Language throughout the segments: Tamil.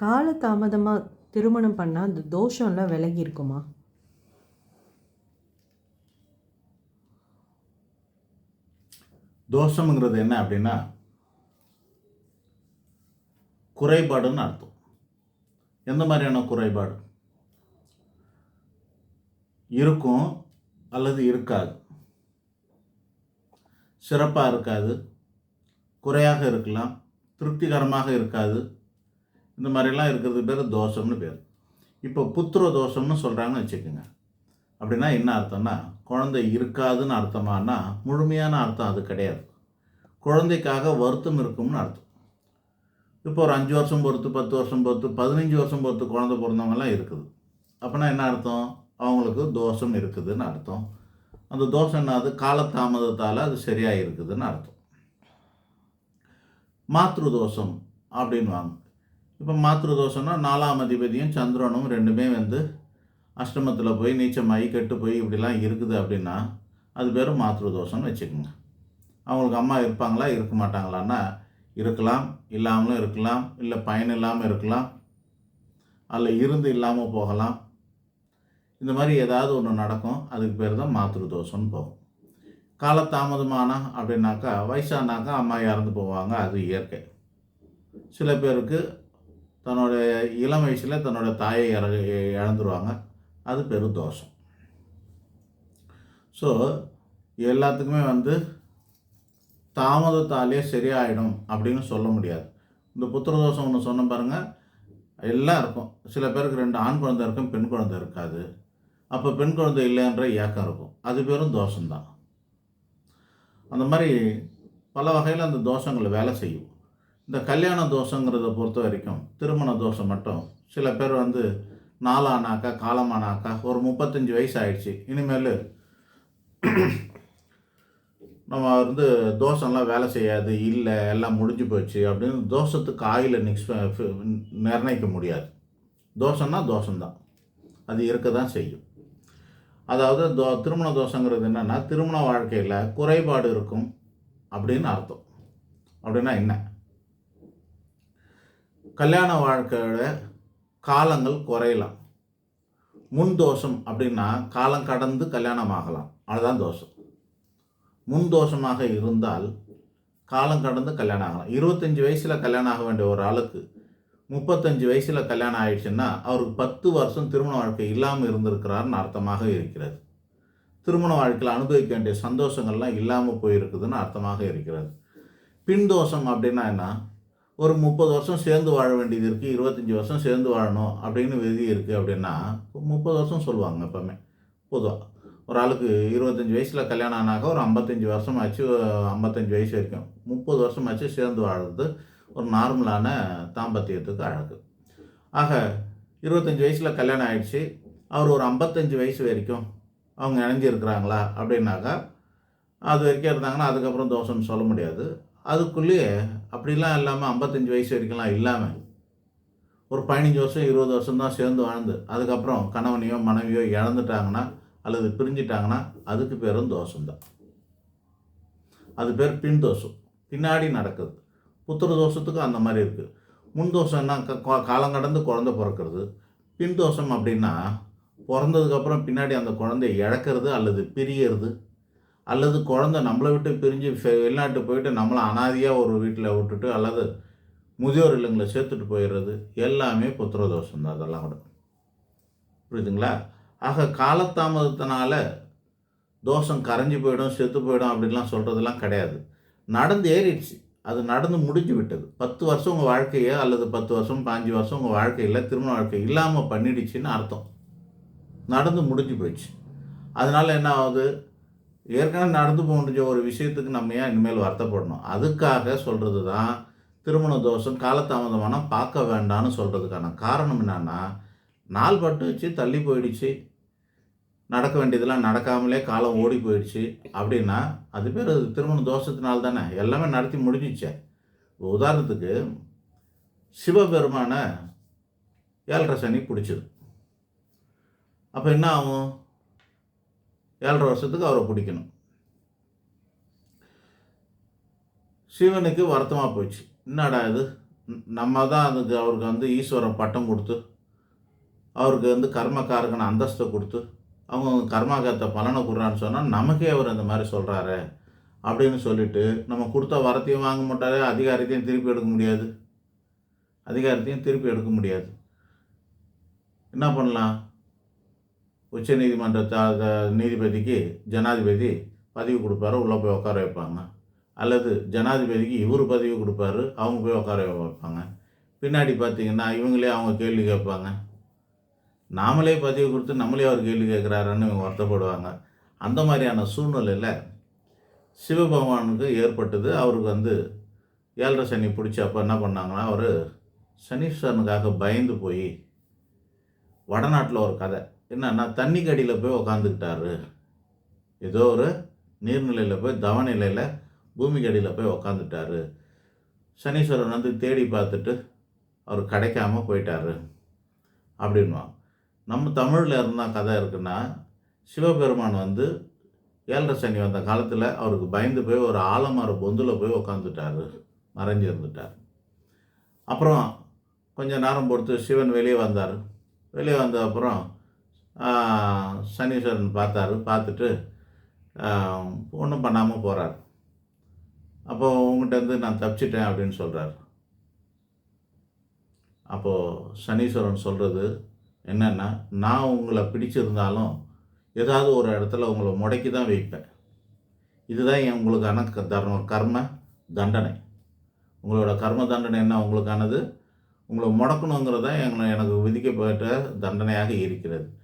கால தாமதமாக திருமணம் பண்ணால் அந்த தோஷம்லாம் விலகி இருக்குமா? தோஷம்ங்கிறது என்ன அப்படின்னா குறைபாடுன்னு அர்த்தம். எந்த மாதிரியான குறைபாடு? இருக்கும் அல்லது இருக்காது. சிறப்பாக இருக்காது குறையாக இருக்கலாம் திருப்திகரமாக இருக்காது இந்த மாதிரிலாம் இருக்கிறது பேர் தோஷம்னு பேர். இப்போ புத்திர தோஷம்னு சொல்கிறாங்கன்னு வச்சுக்கோங்க. அப்படின்னா என்ன அர்த்தம்னா குழந்தை இருக்காதுன்னு அர்த்தமானா முழுமையான அர்த்தம் அது கிடையாது. குழந்தைக்காக வருத்தம் இருக்கும்னு அர்த்தம். இப்போ ஒரு அஞ்சு வருஷம் பொறுத்து பத்து வருஷம் பொறுத்து பதினஞ்சு வருஷம் பொறுத்து குழந்தை பிறந்தவங்கலாம் இருக்குது. அப்படின்னா என்ன அர்த்தம்? அவங்களுக்கு தோஷம் இருக்குதுன்னு அர்த்தம். அந்த தோஷம் என்னது? காலதாமதத்தால் அது சரியாக இருக்குதுன்னு அர்த்தம். மாத்ரு தோஷம் அப்படின்வாங்க இப்போ மாத்திரு தோஷம்னா நாலாம் அதிபதியும் சந்திரனும் ரெண்டுமே வந்து அஷ்டமத்தில் போய் நீச்சமாகி கெட்டு போய் இப்படிலாம் இருக்குது அப்படின்னா அது பேர் மாத்திரு தோஷம்னு வச்சுக்கோங்க. அவங்களுக்கு அம்மா இருப்பாங்களா? இருக்க மாட்டாங்களான்னா இருக்கலாம். இல்லாமலும் இருக்கலாம். இல்லை பயன் இல்லாமல் இருக்கலாம். அதில் இருந்து இல்லாமல் போகலாம். இந்த மாதிரி ஏதாவது ஒன்று நடக்கும். அதுக்கு பேர் தான் மாத்திரு தோஷம்னு போகும். காலத்தாமதமானா அப்படின்னாக்கா வயசானாக்கா அம்மா இறந்து போவாங்க. அது இயற்கை. சில பேருக்கு தன்னோட இளம் வயசில் தன்னோட தாயை இற இழந்துருவாங்க. அது பெரும் தோஷம். ஸோ எல்லாத்துக்குமே வந்து தாமதத்தாலே சரியாயிடும் அப்படின்னு சொல்ல முடியாது. இந்த புத்திர தோஷம் ஒன்று சொன்ன பாருங்கள் எல்லாம் இருக்கும் சில பேருக்கு ரெண்டு ஆண் குழந்தை இருக்கும் பெண் குழந்தை இருக்காது. அப்போ பெண் குழந்தை இல்லைன்ற ஏக்கம் இருக்கும். அது பேரும் தோஷம்தான். அந்த மாதிரி பல வகையில் அந்த தோஷங்கள் வேலை செய்யும். இந்த கல்யாண தோஷங்கிறத பொறுத்த வரைக்கும் திருமண தோஷம் மட்டும். சில பேர் வந்து நாளானாக்கா காலமானாக்கா ஒரு முப்பத்தஞ்சு வயசு ஆயிடுச்சு இனிமேல் நம்ம வந்து தோஷம்லாம் வேலை செய்யாது இல்லை எல்லாம் முடிஞ்சு போச்சு அப்படின்னு தோஷத்துக்கு ஆயில் நிக்ஸ் நிர்ணயிக்க முடியாது. தோஷம்னா தோஷம்தான். அது இருக்க தான் செய்யும். அதாவது தோ திருமண தோஷங்கிறது என்னென்னா திருமண வாழ்க்கையில் குறைபாடு இருக்கும் அப்படின்னு அர்த்தம். அப்படின்னா என்ன? கல்யாண வாழ்க்கையோட காலங்கள் குறையலாம். முன் தோஷம் அப்படின்னா காலம் கடந்து கல்யாணம் ஆகலாம் அதுதான் தோஷம். முன் தோஷமாக இருந்தால் காலம் கடந்து கல்யாணம் ஆகலாம். இருபத்தஞ்சி வயசில் கல்யாணம் ஆக வேண்டிய ஒரு ஆளுக்கு முப்பத்தஞ்சு வயசில் கல்யாணம் ஆயிடுச்சுன்னா அவருக்கு பத்து வருஷம் திருமண வாழ்க்கை இல்லாமல் இருந்திருக்கிறாருன்னு அர்த்தமாக இருக்கிறது. திருமண வாழ்க்கையில் அனுபவிக்க வேண்டிய சந்தோஷங்கள்லாம் இல்லாமல் போயிருக்குதுன்னு அர்த்தமாக இருக்கிறது. பின் தோஷம் அப்படின்னா என்ன? ஒரு முப்பது வருஷம் சேர்ந்து வாழ வேண்டியது இருக்குது இருபத்தஞ்சி வருஷம் சேர்ந்து வாழணும் அப்படின்னு விதி இருக்குது அப்படின்னா முப்பது வருஷம் சொல்லுவாங்க எப்போவுமே. பொதுவாக ஒரு ஆளுக்கு இருபத்தஞ்சி வயசில் கல்யாணம் ஆனாக்க ஒரு ஐம்பத்தஞ்சு வருஷம் ஆச்சு ஐம்பத்தஞ்சு வயசு வரைக்கும். முப்பது வருஷம் ஆச்சு சேர்ந்து வாழுறது ஒரு நார்மலான தாம்பத்தியத்துக்கு அழகு. ஆக இருபத்தஞ்சி வயசில் கல்யாணம் ஆயிடுச்சு. அவர் ஒரு ஐம்பத்தஞ்சு வயசு வரைக்கும் அவங்க இணைஞ்சிருக்கிறாங்களா அப்படின்னாக்கா அது வரைக்கும் இருந்தாங்கன்னா அதுக்கப்புறம் தோஷம்னு சொல்ல முடியாது. அதுக்குள்ளேயே அப்படிலாம் இல்லாமல் ஐம்பத்தஞ்சு வயசு வரைக்கும்லாம் இல்லாமல் ஒரு பதினஞ்சு வருஷம் இருபது வருஷம் தான் சேர்ந்து வாழ்ந்து அதுக்கப்புறம் கணவனையோ மனைவியோ இழந்துட்டாங்கன்னா அல்லது பிரிஞ்சிட்டாங்கன்னா அதுக்கு பேரும் தோஷம்தான். அது பேர் பின் தோஷம். பின்னாடி நடக்குது. புத்திர தோஷத்துக்கும் அந்த மாதிரி இருக்குது முன் தோஷம்னா காலம் கடந்து குழந்தை பிறக்கிறது. பின் தோஷம் அப்படின்னா பிறந்ததுக்கப்புறம் பின்னாடி அந்த குழந்தைய இழக்கிறது அல்லது பிரியறது. அல்லது குழந்தை நம்மளை விட்டு பிரிஞ்சு வெளிநாட்டு போயிட்டு நம்மளை அனாதியாக ஒரு வீட்டில் விட்டுட்டு அல்லது முதியோர் இல்லங்களை சேர்த்துட்டு போயிடுறது எல்லாமே புத்திரதோஷம் தான் அதெல்லாம் கூட. புரியுதுங்களா? ஆக காலத்தாமதத்தினால தோஷம் கரைஞ்சி போயிடும் செத்து போயிடும் அப்படின்லாம் சொல்கிறதுலாம் கிடையாது. நடந்து ஏறிடுச்சு. அது நடந்து முடிஞ்சு விட்டது. பத்து வருஷம் உங்கள் வாழ்க்கையை அல்லது பத்து வருஷம் பாஞ்சு வருஷம் உங்கள் வாழ்க்கையில் திருமண வாழ்க்கை இல்லாமல் பண்ணிடுச்சின்னு அர்த்தம். நடந்து முடிஞ்சு போயிடுச்சு. அதனால் என்ன ஆகுது? ஏற்கனவே நடந்து போன்ற ஒரு விஷயத்துக்கு நம்ம ஏன் இனிமேல் வருத்தப்படணும்? அதுக்காக சொல்கிறது தான் திருமண தோஷம் காலதாமதமான பார்க்க வேண்டாம்னு சொல்கிறதுக்கான காரணம் என்னென்னா நாள் பட்டு வச்சு தள்ளி போயிடுச்சு. நடக்க வேண்டியதெல்லாம் நடக்காமலே காலம் ஓடி போயிடுச்சு. அப்படின்னா அது பேர் திருமண தோஷத்தினால தானே. எல்லாமே நடத்தி முடிஞ்சிச்சே. உதாரணத்துக்கு சிவபெருமான ஏழரை சனி பிடிச்சது. அப்போ என்ன ஆகும்? ஏழரை வருஷத்துக்கு அவரை பிடிக்கணும். சிவனுக்கு வருத்தமாக போச்சு என்னடா இது? நம்ம தான் அதுக்கு அவருக்கு வந்து ஈஸ்வரன் பட்டம் கொடுத்து அவருக்கு வந்து கர்மக்காரகன் அந்தஸ்தை கொடுத்து அவங்க கர்மாகத்தை பலனை கொடுறான்னு சொன்னால் நமக்கே அவர் இந்த மாதிரி சொல்கிறாரு அப்படின்னு சொல்லிட்டு நம்ம கொடுத்த வரத்தையும் வாங்க மாட்டாரு அதிகாரத்தையும் திருப்பி எடுக்க முடியாது. அதிகாரத்தையும் திருப்பி எடுக்க முடியாது. என்ன பண்ணலாம்? உச்ச நீதிமன்ற நீதிபதிக்கு ஜனாதிபதி பதவி கொடுப்பாரு உள்ளே போய் உட்கார வைப்பாங்க. அல்லது ஜனாதிபதிக்கு இவர் பதவி கொடுப்பாரு அவங்க போய் உட்கார வைப்பாங்க. பின்னாடி பார்த்தீங்கன்னா இவங்களே அவங்க கேள்வி கேட்பாங்க. நாமளே பதிவு கொடுத்து நம்மளே அவர் கேள்வி கேட்குறாருன்னு இவங்க வருத்தப்படுவாங்க. அந்த மாதிரியான சூழ்நிலையில் சிவபகவானுக்கு ஏற்பட்டது. அவருக்கு வந்து ஏழரை சனி பிடிச்சி அப்போ என்ன பண்ணாங்கன்னா அவர் சனீஸ்வரனுக்காக பயந்து போய் வடநாட்டில் ஒரு கதை. என்னன்னா தண்ணி கடியில் போய் உக்காந்துக்கிட்டாரு. ஏதோ ஒரு நீர்நிலையில் போய் தவநிலையில் பூமிக்கு அடியில் போய் உக்காந்துட்டாரு. சனீஸ்வரன் வந்து தேடி பார்த்துட்டு அவர் கிடைக்காம போயிட்டாரு. அப்படின்வான் நம்ம தமிழில் இருந்தால் கதை இருக்குன்னா சிவபெருமான் வந்து ஏழரை சனி வந்த காலத்தில் அவருக்கு பயந்து போய் ஒரு ஆலமர பொந்தில் போய் உக்காந்துட்டாரு. மறைஞ்சு இருந்துட்டார். அப்புறம் கொஞ்ச நேரம் பொறுத்து சிவன் வெளியே வந்தார். வெளியே வந்த அப்புறம் சனீஸ்வரன் பார்த்தாரு பார்த்துட்டு ஒன்றும் பண்ணாமல் போகிறார் அப்போது உங்கள்கிட்ட இருந்து நான் தப்பிச்சிட்டேன் அப்படின்னு சொல்கிறார் அப்போது சனீஸ்வரன் சொல்கிறது என்னென்னா நான் உங்களை பிடிச்சிருந்தாலும் ஏதாவது ஒரு இடத்துல உங்களை முடக்கி தான் வைப்பேன். இதுதான் என் உங்களுக்கான க- தர்ம கர்ம தண்டனை. உங்களோட கர்ம தண்டனை என்ன உங்களுக்கானது? உங்களை முடக்கணுங்கிறது தான் எங்களை எனக்கு விதிக்கப்பட்ட தண்டனையாக இருக்கிறது.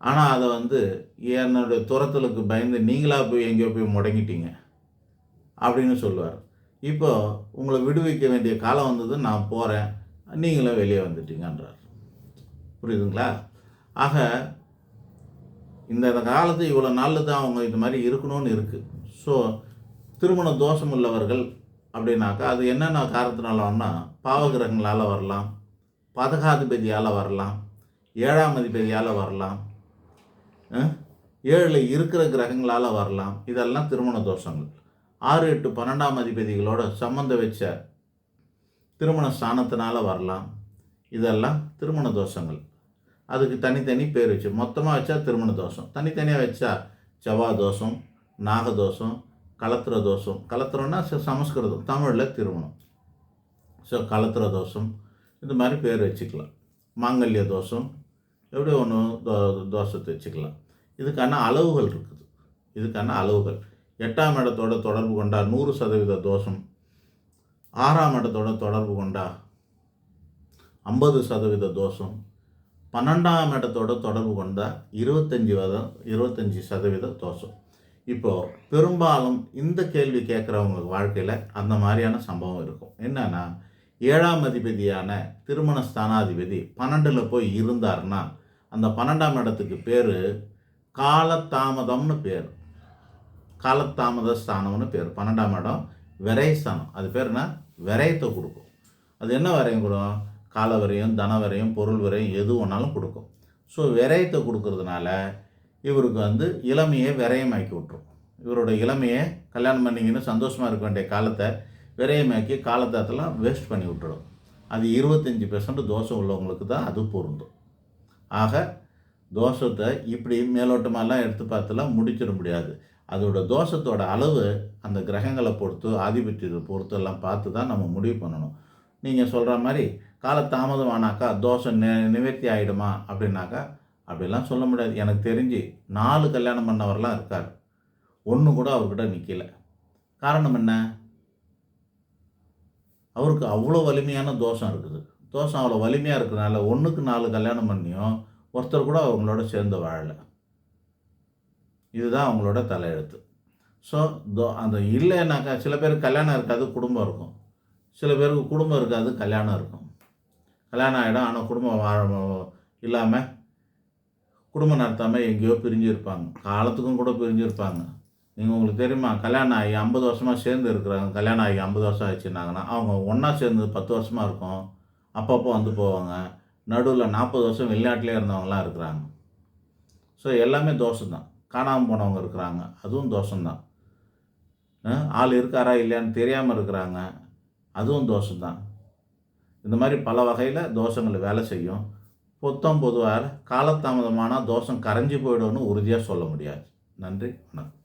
ஆனால் அதை வந்து என்னுடைய துரத்தலுக்கு பயந்து நீங்களாக போய் எங்கேயோ போய் முடங்கிட்டீங்க அப்படின்னு சொல்லுவார். இப்போ உங்களை விடுவிக்க வேண்டிய காலம் வந்தது நான் போகிறேன் நீங்களும் வெளியே வந்துட்டீங்கன்றார். புரியுதுங்களா? ஆக இந்த காலத்து இவ்வளோ நாளில் தான் அவங்க இது மாதிரி இருக்கணும்னு இருக்குது ஸோ திருமண தோஷம் உள்ளவர்கள் அப்படின்னாக்கா அது என்னென்ன காரணத்தினாலன்னா பாவகிரகங்களால் வரலாம் பதகாதிபதியால் வரலாம் ஏழாம் அதிபதியால் வரலாம் ஏழில் இருக்கிற கிரகங்களால் வரலாம். இதெல்லாம் திருமண தோஷங்கள். ஆறு எட்டு பன்னெண்டாம் அதிபதிகளோட சம்மந்தம் வச்ச திருமண ஸ்தானத்தினால வரலாம். இதெல்லாம் திருமண தோஷங்கள். அதுக்கு தனித்தனி பேர் வச்சு மொத்தமாக வச்சா திருமண தோஷம். தனித்தனியாக வச்சா செவ்வாய் தோஷம் நாகதோஷம் கலத்திர தோஷம். கலத்திரம்னா சமஸ்கிருதம். தமிழில் திருமணம். ஸோ கலத்திர தோஷம் இந்த மாதிரி பேர் வச்சுக்கலாம். மாங்கல்ய தோஷம் எப்படி ஒன்று தோ தோஷத்தை வச்சுக்கலாம். இதுக்கான அளவுகள் இருக்குது. இதுக்கான அளவுகள். எட்டாம் இடத்தோட தொடர்பு கொண்டா நூறு சதவீத தோஷம். ஆறாம் இடத்தோட தொடர்பு கொண்டா ஐம்பது சதவீத தோஷம். பன்னெண்டாம் இடத்தோட தொடர்பு கொண்டா இருபத்தஞ்சி வதம் இருபத்தஞ்சி சதவீத தோஷம். இப்போது பெரும்பாலும் இந்த கேள்வி கேட்குறவங்க வாழ்க்கையில் அந்த மாதிரியான சம்பவம் இருக்கும். என்னென்னா ஏழாம் அதிபதியான திருமண ஸ்தானாதிபதி பன்னெண்டில் போய் இருந்தார்னா அந்த பன்னெண்டாம் இடத்துக்கு பேர் காலத்தாமதம்னு பேர். காலத்தாமத ஸ்தானம்னு பேர். பன்னெண்டாம் இடம் விரைஸ்தானம் அது பேர் என்ன? விரயத்தை கொடுக்கும். அது என்ன வரையும் கொடுக்கும்? கால விரயம் தன விரயம் பொருள் வரையும் எது வேணாலும் கொடுக்கும். ஸோ விரயத்தை கொடுக்கறதுனால இவருக்கு வந்து இளமையை விரயமாக்கி விட்டுரும். இவரோட இளமையை கல்யாணம் பண்ணிங்கன்னு சந்தோஷமாக இருக்க வேண்டிய காலத்தை விரயமாக்கி காலத்தாத்தெல்லாம் வேஸ்ட் பண்ணி விட்டுடும் அது இருபத்தஞ்சி பெர்சன்ட் தோஷம் உள்ளவங்களுக்கு தான் அது பொருந்தும். ஆக தோஷத்தை இப்படி மேலோட்டமெல்லாம் எடுத்து பார்த்துலாம் முடிச்சிட முடியாது. அதோட தோஷத்தோட அளவு அந்த கிரகங்களை பொறுத்து ஆதிபத்தியத்தை பொறுத்து எல்லாம் பார்த்து தான் நம்ம முடிவு பண்ணணும். நீங்கள் சொல்கிற மாதிரி காலதாமதம் ஆனாக்கா தோஷம் நி நிவர்த்தி ஆகிடுமா அப்படின்னாக்கா அப்படிலாம் சொல்ல முடியாது. எனக்கு தெரிஞ்சு நாலு கல்யாணம் பண்ணவர்லாம் இருக்கார். ஒன்று கூட அவர்கிட்ட நிற்கல காரணம் என்ன? அவருக்கு அவ்வளோ வலிமையான தோஷம் இருக்குது. தோஷம் அவ்வளோ வலிமையாக இருக்கிறனால ஒன்றுக்கு நாலு கல்யாணம் பண்ணியும் ஒருத்தர் கூட அவங்களோட சேர்ந்து வாழலை. இதுதான் அவங்களோட தலையெழுத்து. ஸோ தோ அந்த இல்லைன்னாக்கா சில பேருக்கு கல்யாணம் இருக்காது குடும்பம் இருக்கும். சில பேருக்கு குடும்பம் இருக்காது கல்யாணம் இருக்கும். கல்யாணம் ஆகிடும் ஆனால் குடும்பம் வாழ இல்லாமல் குடும்பம் நடத்தாமல் எங்கேயோ பிரிஞ்சு இருப்பாங்க. காலத்துக்கும் கூட பிரிஞ்சிருப்பாங்க நீங்கள் உங்களுக்கு தெரியுமா கல்யாணம் ஆகி ஐம்பது வருஷமாக சேர்ந்து இருக்கிறாங்க. கல்யாணம் ஆகி ஐம்பது வருஷம் ஆச்சுன்னாங்கன்னா அவங்க ஒன்றா சேர்ந்து பத்து வருஷமாக இருக்கும். அப்பப்போ வந்து போவாங்க. நடுவில் நாற்பது வருஷம் வெளிநாட்டிலே இருந்தவங்களாம் இருக்கிறாங்க. ஸோ எல்லாமே தோஷம்தான். காணாமல் போனவங்க இருக்கிறாங்க. அதுவும் தோஷம்தான். ஆள் இருக்காரா இல்லையான்னு தெரியாமல் இருக்கிறாங்க. அதுவும் தோஷம்தான். இந்த மாதிரி பல வகையில் தோஷங்கள் வேலை செய்யும். பொத்தம் பொதுவாக காலதாமதமான தோஷம் கரைஞ்சி போயிடும்னு உறுதியாக சொல்ல முடியாது. நன்றி வணக்கம்.